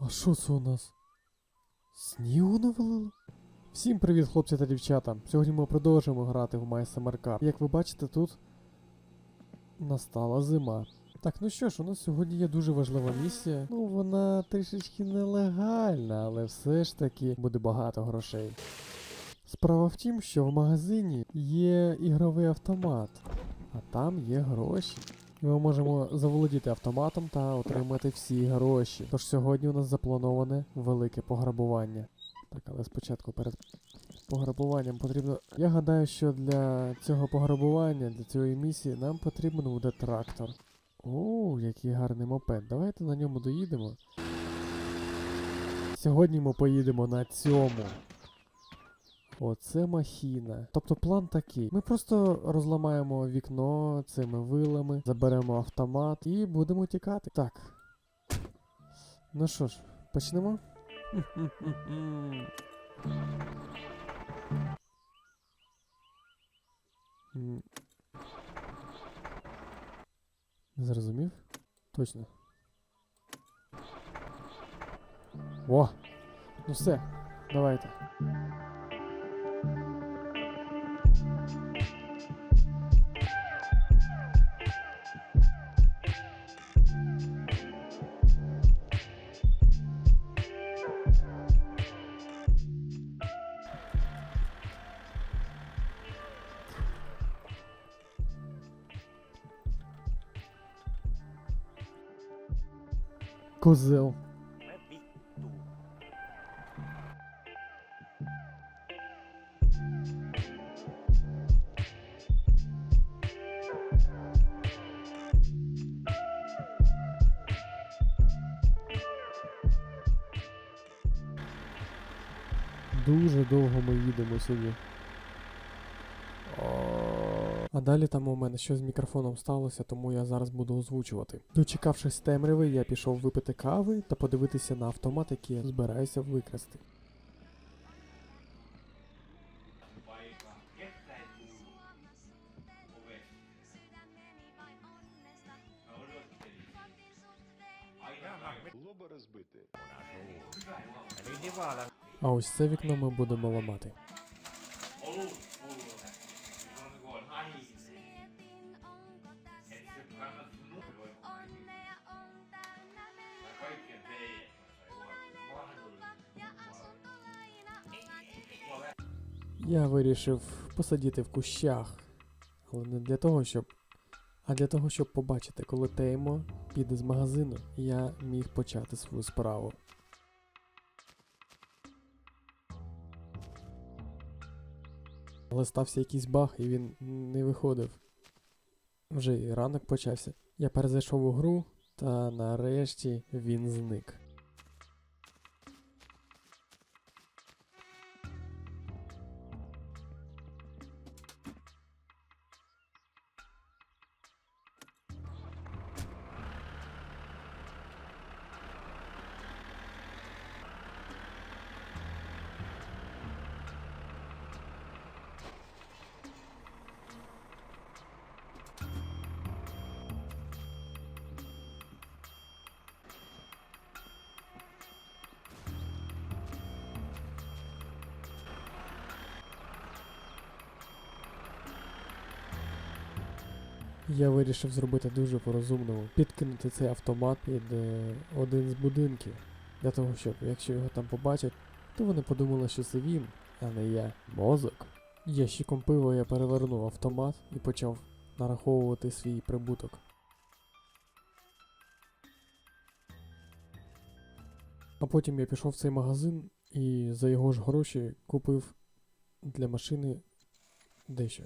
А що це у нас? Снігу навалило? Всім привіт, хлопці та дівчата. Сьогодні ми продовжуємо грати в My Summer Car. Як ви бачите, тут настала зима. Так, ну що ж, у нас сьогодні є дуже важлива місія. Ну, вона трішечки нелегальна, але все ж таки буде багато грошей. Справа в тім, що в магазині є ігровий автомат, а там є гроші. І ми можемо заволодіти автоматом та отримати всі гроші. Тож сьогодні у нас заплановане велике пограбування. Так, але спочатку перед пограбуванням потрібно. Я гадаю, що для цього пограбування, для цієї місії, нам потрібен буде трактор. О, який гарний мопед. Давайте на ньому доїдемо. Сьогодні ми поїдемо на цьому. Оце махіна. Тобто план такий: ми просто розламаємо вікно цими вилами, заберемо автомат і будемо тікати. Так. Ну що ж, почнемо? Зрозумів? Точно. О! Ну все, давайте. Козел. Дуже довго ми їдемо сьогодні. А далі там у мене щось з мікрофоном сталося, тому я зараз буду озвучувати. Дочекавшись темряви, я пішов випити кави та подивитися на автомат, який я збираюся викрасти. А ось це вікно ми будемо ламати. Я вирішив посидіти в кущах, але не для того, щоб. А для того, щоб побачити, коли Теймо піде з магазину, я міг почати свою справу. Але стався якийсь баг, і він не виходив. Вже і ранок почався. Я перезайшов у гру, та нарешті він зник. Я вирішив зробити дуже по-розумному, підкинути цей автомат під е, один з будинків. Для того, щоб якщо його там побачать, то вони подумали, що це він, а не я. Мозок. Ящиком пива я перевернув автомат і почав нараховувати свій прибуток. А потім я пішов в цей магазин і за його ж гроші купив для машини дещо.